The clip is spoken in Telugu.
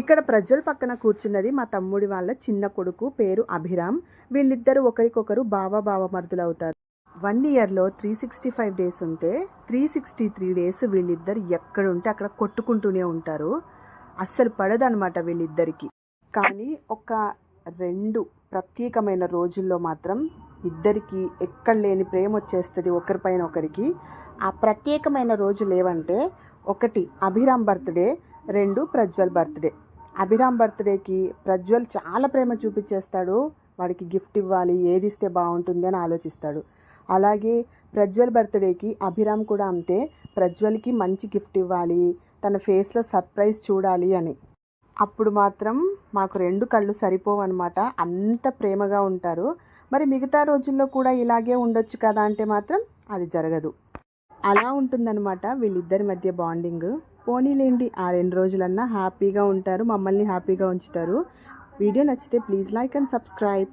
ఇక్కడ ప్రజ్వల్ పక్కన కూర్చున్నది మా తమ్ముడి వాళ్ళ చిన్న కొడుకు పేరు అభిరామ్. వీళ్ళిద్దరూ ఒకరికొకరు బావ బావ మరుదులవుతారు వన్ ఇయర్లో త్రీ సిక్స్టీ ఫైవ్ డేస్ ఉంటే త్రీ సిక్స్టీ త్రీ డేస్ వీళ్ళిద్దరు ఎక్కడ ఉంటే అక్కడ కొట్టుకుంటూనే ఉంటారు. అస్సలు పడదనమాట వీళ్ళిద్దరికి. కానీ ఒక రెండు ప్రత్యేకమైన రోజుల్లో మాత్రం ఇద్దరికి ఎక్కడ లేని ప్రేమ వచ్చేస్తుంది ఒకరిపైన ఒకరికి. ఆ ప్రత్యేకమైన రోజులు ఏవంటే ఒకటి అభిరామ్ బర్త్డే రెండు ప్రజ్వల్ బర్త్డే. అభిరామ్ బర్త్డేకి ప్రజ్వల్ చాలా ప్రేమ చూపించేస్తాడు. వాడికి గిఫ్ట్ ఇవ్వాలి ఏది ఇస్తే బాగుంటుంది అని ఆలోచిస్తాడు. అలాగే ప్రజ్వల్ బర్త్డేకి అభిరామ్ కూడా అంతే. ప్రజ్వల్కి మంచి గిఫ్ట్ ఇవ్వాలి తన ఫేస్లో సర్ప్రైజ్ చూడాలి అని. అప్పుడు మాత్రం మాకు రెండు కళ్ళు సరిపోవన్నమాట. అంత ప్రేమగా ఉంటారు. మరి మిగతా రోజుల్లో కూడా ఇలాగే ఉండొచ్చు కదా అంటే మాత్రం అది జరగదు. అలా ఉంటుందన్నమాట వీళ్ళిద్దరి మధ్య బాండింగ్. పోనీలేండి ఆ రెండు రోజులన్నా హ్యాపీగా ఉంటారు మమ్మల్ని హ్యాపీగా ఉంచుతారు. వీడియో నచ్చితే ప్లీజ్ లైక్ అండ్ సబ్స్క్రైబ్.